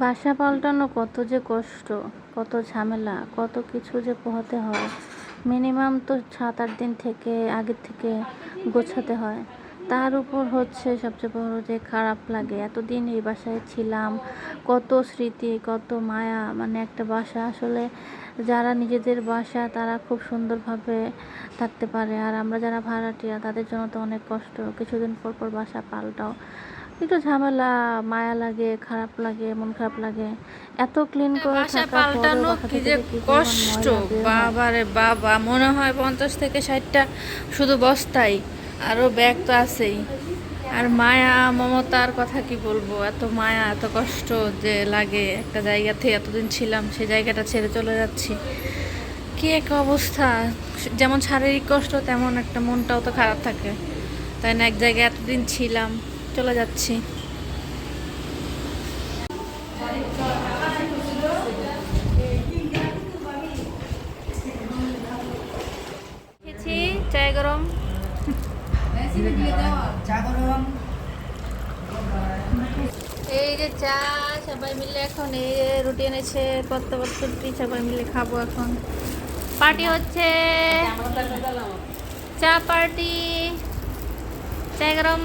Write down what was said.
বাসা পাল্টানো কত যে কষ্ট, কত ঝামেলা, কত কিছু যে পোহাতে হয়। মিনিমাম তো সাত আট দিন থেকে আগের থেকে গোছাতে হয়। তার উপর হচ্ছে সবচেয়ে বড় যে খারাপ লাগে, এতদিন এই বাসায় ছিলাম, কত স্মৃতি, কত মায়া মানে একটা বাসা। আসলে যারা নিজেদের বাসা, তারা খুব সুন্দরভাবে থাকতে পারে। আর আমরা যারা ভাড়াটিয়া, তাদের জন্য তো অনেক কষ্ট। কিছুদিন পর পর বাসা পাল্টাও। একটু ঝামেলা মায়া লাগে খারাপ লাগে মন খারাপ লাগে। এত ক্লিন করে বাসা পাল্টানো কি যে কষ্ট বাবারে বাবা মনে হয় পঞ্চাশ থেকে ষাটটা শুধু বস্তাই আরও ব্যাগ তো আছেই। আর মায়া মমতার কথা কি বলব? এত মায়া এত কষ্ট যে লাগে একটা জায়গাতে এতদিন ছিলাম সেই জায়গাটা ছেড়ে চলে যাচ্ছি। কি এক অবস্থা যেমন শারীরিক কষ্ট তেমন একটা মনটাও তো খারাপ থাকে। তাই না এক জায়গায় এতদিন ছিলাম চলে যাচ্ছি। চায় গরম। এই যে চা, সবাই মিলে এখন এই যে রুটি এনেছে, পত্তা রুটি সবাই মিলে খাব এখন। পার্টি হচ্ছে। চা পার্টি। চা গরম।